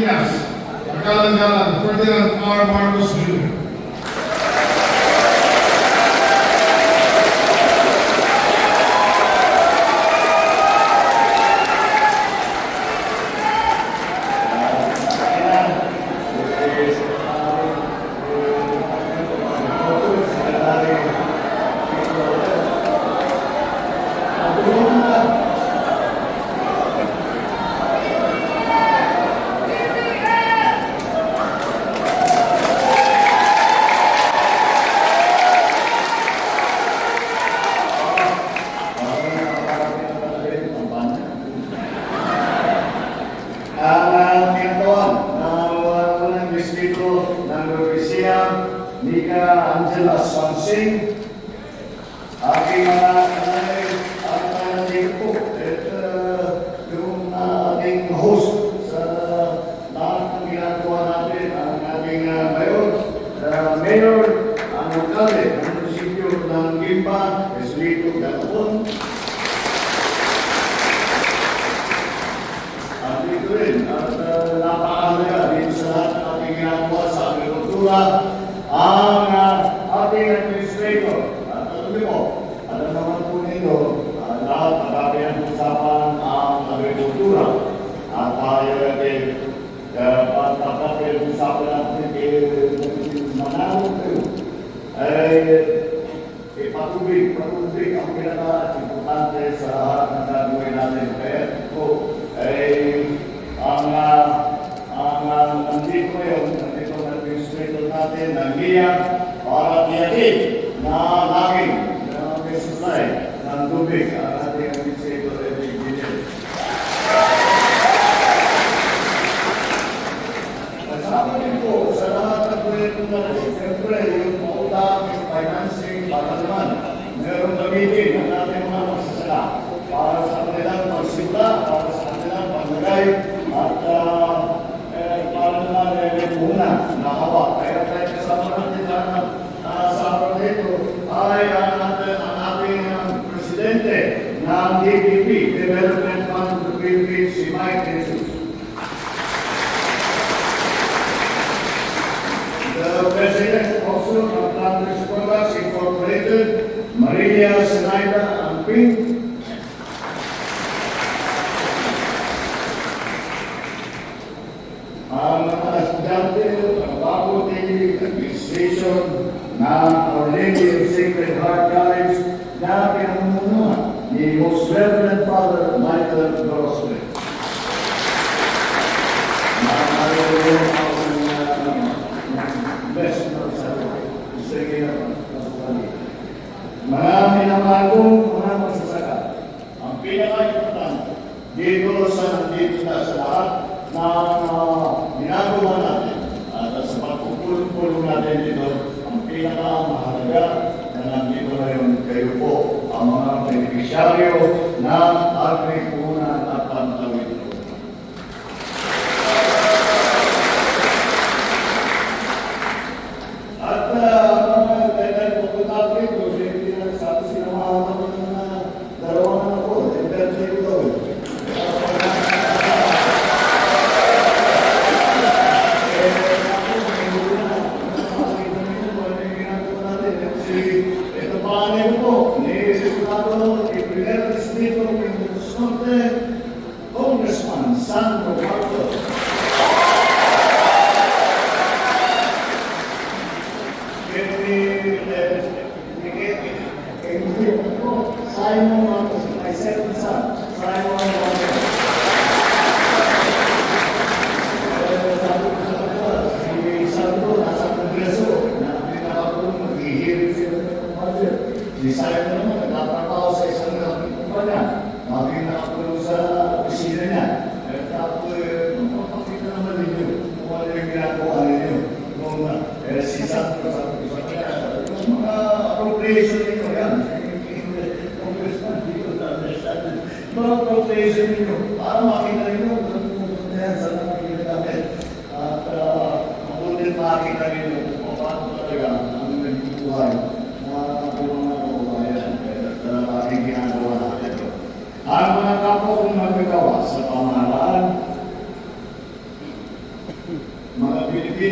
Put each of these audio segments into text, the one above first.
Filipinas, Kakalangalan, Ferdinand R. Marcos Jr. famoso Gracias. Now ADP, Development Fund to Greenpeace, The President also of the Products Incorporated, Maria Snyder and Pink, Administration ng Our Lady of Sacred Heart College na pinamumunuhan the Most Reverend Father Michael Grossman. Maaari ko uh, best Marami na bagong mga magsasaka. Ang pinaka-importante dito sa nandito na sa lahat na uh, ginagawa natin at sa pagpupulong-pulong natin dito ang pinaka-mahalaga ચાલ્યો ના આખરે કોના નાતા નવે Thank you. diputado del primer distrito de Norte, Congressman Sandro desire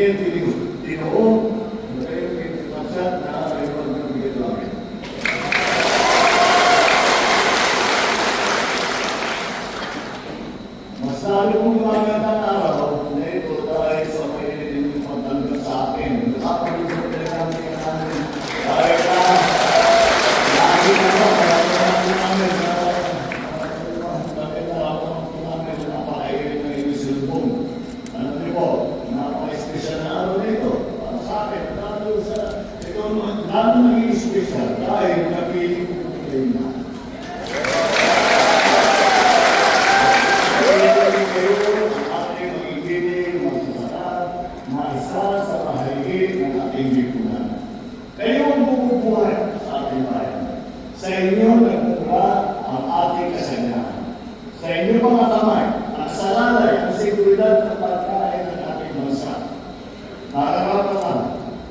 mga Pilipino, Pilipino, Tinoon, na kayo kinipasyan na ay magbibigay namin. Mas lalo kong magandang araw na ito dahil sa may inyong pagtanggap sa akin. Nakapalusot na namin namin. Dahil na, lagi na ba, marami namin namin na dahil na ako namin na napakainin ng inyong silbong. Ano niyo po, napaka-espesyal na araw na ito. Para sa akin, lalo sa, ito, lalo naging espesyal dahil napili ko kayo na. Kayo ang bumubuhay sa ating bayan. Sa inyo nagmula ang ating kasanyahan. Sa inyo mga kamay, ang salalay, ang seguridad at pagkain ng ating bansa. Nararapat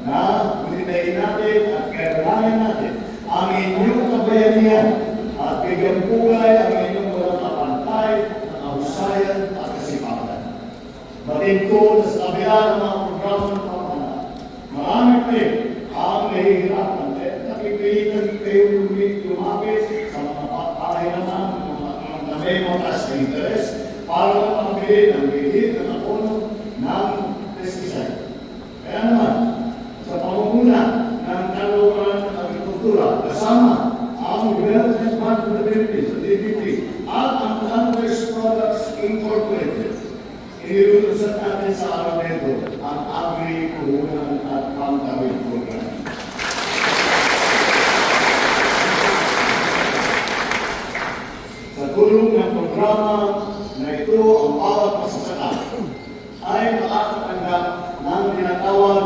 na ulitayin natin at kailangan natin ang inyong kabayanihan at bigyan buhay ang inyong walang kapantay ng kahusayan at kasipagan. Batid ko na sa kabila ng mga programa ng pamahalaan, marami pa rin ang nahihirapan dahil nakipilitan kayo lumit lumapit sa mga patay naman, mga mga may mataas na interes para makabili ng bigit ng abono ng pesticide. Kaya naman, sa pamumuna ng Kaloocan ng Agrikultura, kasama ang Development Bank of the Philippines, o DBP, at ang Land-Based Products Incorporated, inilutusan natin sa araw na ito ang agri-puhunan at pangtawid program. Sa tulong ng programa na ito, ang bawat masasaka ay makakatanggap ng tinatawag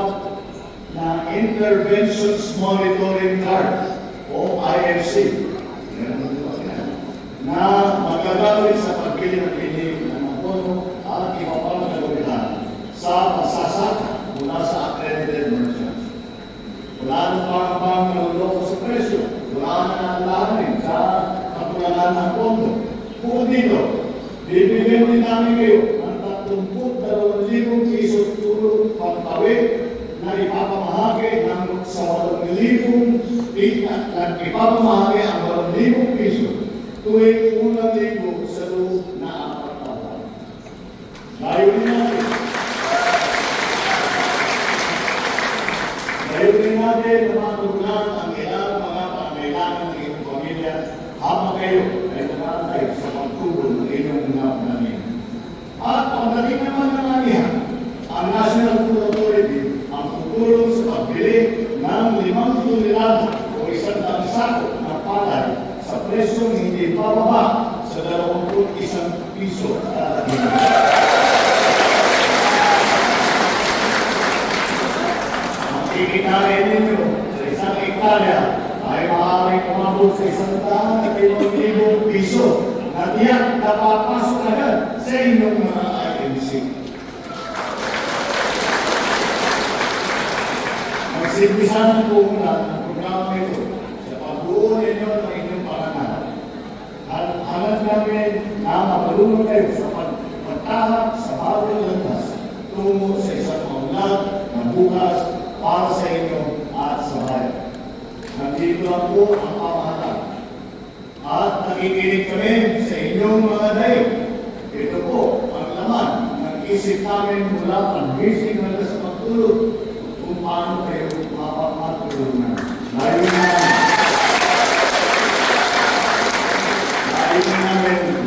na Interventions Monitoring Card o IFC na magagamit sa pagbili ng pinig ng abono at iba pang kagamitan sa pasasaka mula sa accredited merchants. Wala nang pangabang naluloko sa presyo. Wala na nalalahanin sa kapulangan ng pondo. Bukod dito, bibigyan din namin kayo ng 32,000 piso tulong pangtawid na ipapamahagi ng sa 8,000 pi- na ipapamahagi ang 8,000 piso tuwing unang linggo sa loob na apat na buwan. Layunin natin Layunin natin na matugunan ang ilang mga pangailangan ng iyong pamilya habang kayo ay tumatay sa pagtulong ng inyong mga pananim. At pagdating naman ng anihan, ang National Food Authority ang tutulong sa pagbili ng limang tonelada o isang daang sako ng palay sa presyong hindi bababa sa 21 piso. Ang kikitain ninyo sa isang hektarya ay maaaring umabot sa isang daan at limang piso na tiyak na papasok agad sa inyong mga INC. Magsimpisan ng puhunan ng programa ito sa pagbuo ninyo ng inyong panganan. At hangat namin na makalunod kayo sa pag- pagtahak sa bawat landas tungo sa isang maunlad na bukas para sa inyo at sa bayan. Nandito lang po ang pamahalaan. At nakikinig kami sa inyong mga dayo. Ito po ang laman ng isip namin mula panghising hanggang sa pagtulog kung paano kayo mapapatulungan. Layo na namin na may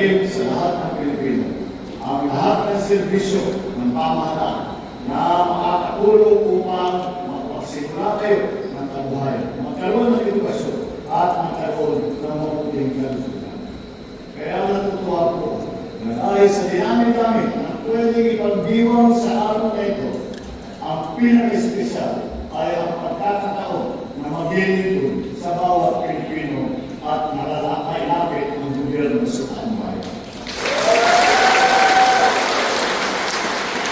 halin sa lahat ng Pilipino ang lahat ng serbisyo ng pamahalaan na makakatulong upang mapagsimula kayo ng kabuhayan, magkaroon ng edukasyon at magkaroon ng mabuting kalusugan. Kaya natutuwa po na dahil sa dinami-dami na pwedeng ipagdiwang sa araw na ito, ang pinaka-espesyal ay ang pagkakataon na maglilingkod sa bawat Pilipino at nalalakay natin ang gobyerno sa taong bayan.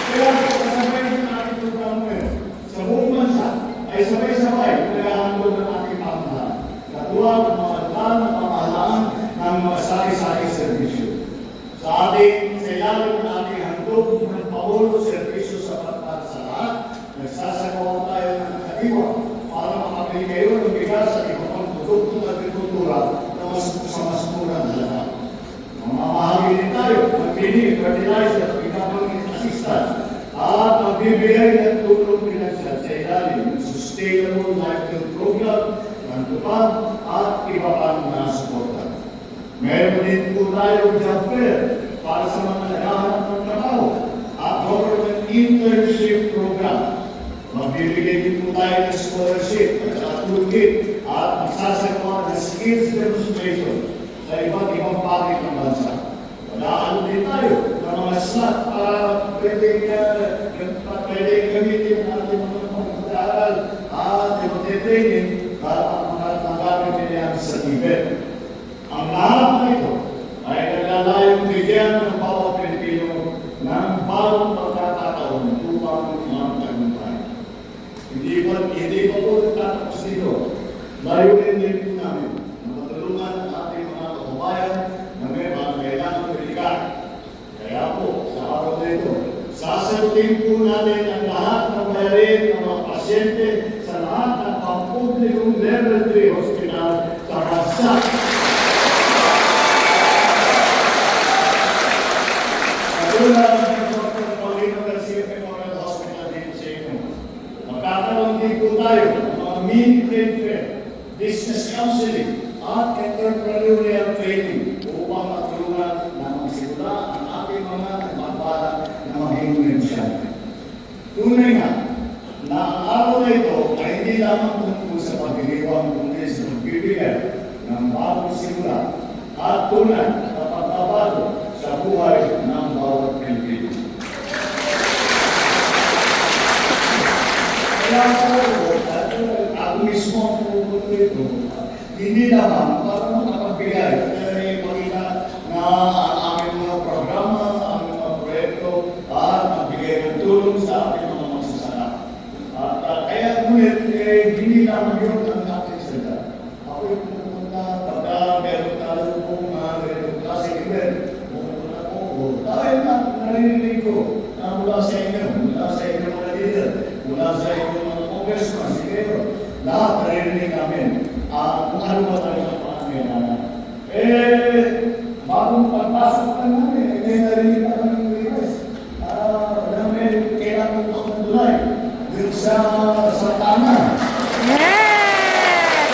Kaya kasabay ng ating programa ngayon, sa buong bansa ay sabay-sabay naghahandog ng ating pamahalaan. Katuwang ang mga daan ng pamahalaan ng mga sari-sari serbisyo. Sa ating, sa ilalim ng ating handog ng pabulo servisyo sa para sa lahat. Nagsasagawa tayo ng kadiwa para makabili kayo ng bigas at iba pang produkto ng agrikultura na mas sa mas murang halaga. Mamamahagi din tayo, magbili, fertilizer, government assistance, at magbibigay ng tulong pinansyal sa ilalim ng Sustainable Livelihood Program, ng TUPAD, at iba pang mga suporta. Meron din po tayong job fair para sa mga naghahanap ng trabaho at government internship program. Magbibigay din po tayo ng scholarship at saka toolkit at magsasagawa ng skills demonstration sa iba't ibang panig ng bansa. Wala din tayo ng mga slot para pwedeng, uh, pwedeng gamitin ang ating mga pag-aaral at i-training para magamit nila sa Tibet. Ang lahat na ito ay naglalayong bigyan ng bawat Pilipino ng bagong pagkakataon upang magtagumpay. Hindi pa, hindi pa po natatapos dito. Layunin din namin na matulungan ang ating mga kababayan na may mga kailangan medical. Kaya po, sa araw na ito, sasagutin po natin ang lahat ng bayarin ng mga pasyente sa lahat ng pampublikong level 3 hospital sa bansa. Katulad ng Dr. Paulino Garcia Hospital dito sa inyo. Magkakaroon din po tayo ng mga mini trade fair, business counseling, at entrepreneurial training upang matulungan na magsimula ang ating mga nagbabalak na negosyante. Tunay nga na ang araw na ito ay hindi lamang tungkol sa pagdiriwang kundi sa pagbibigay ng bagong simula at tunay na pagbabago sa buhay ng bawat Pilipino. Kaya po, at ako mismo ang pumupunto ito, hindi naman para makapagbigay, makita na ang aming mga programa, ang aming mga proyekto, at magbigay ng tulong sa ating mga magsasaka. At uh, kaya ngunit, eh, hindi naman ang ating salita. Ako yung pupunta, pagka meron tayo mga ganitong klase event, pupunta ko, dahil na narinig sa inyo, sa mga leader, mula sa mga congressman, siguro, lahat narinig namin ah, kung ano ba talaga. Eh, bagong pagpasok pa namin, eh, may narinig pa kami ng request. Ah, na may kailangan ko ng tulay dun sa sa tanan. Yes!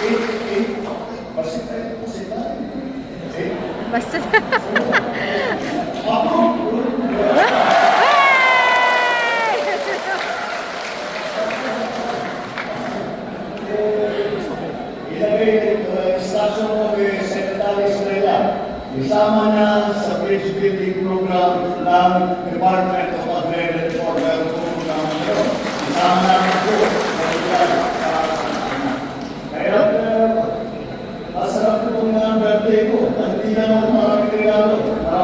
Eh, eh, basta tayo, basta tayo. Eh, Basta. ako, ilagay ito, instruction mo kay Secretary Estrella, isama na sa bridge building program ng Department of Agrarian for Agriculture ng ito. Isama na po sa lugar para sa kanya. Kaya, uh, masarap po itong mga birthday ko. Hindi na ako maraming regalo.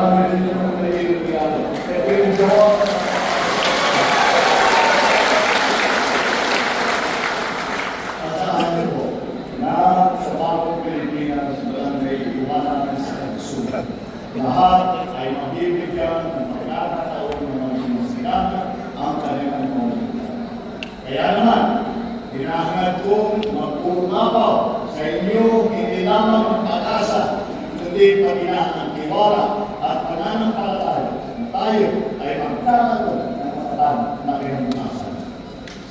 Ito yung jowa Asahan ko na sa bagong Pilipinas walang may iwanan sa kagustuhan. Lahat ay mabibigyan ng pagkakataon ng mga masigana ang kanilang komunidad. Kaya naman, hinahangad kong magpunapaw sa inyo hindi lamang ang pag-asa, kundi paginahan ng tiwala at pananampalataya na tayo ay magkakaroon ng matatag na kinabukasan.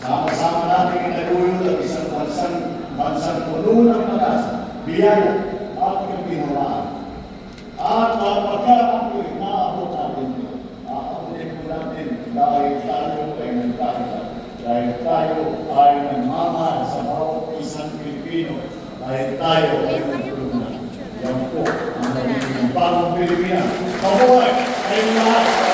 Sama-sama natin inaguyod ang isang bansang, bansang puno ng pag-asa, biyaya at kaginawaan. At uh, pagkakapoy, maabot natin ito. Aabutin po natin dahil tayo ay nagkakita. Dahil tayo ay nagmamahal sa bawat isang Pilipino. Dahil tayo ay nagtulungan. Yan po ang naging bagong Pilipinas. Mabuhay kayong lahat. Ngayon,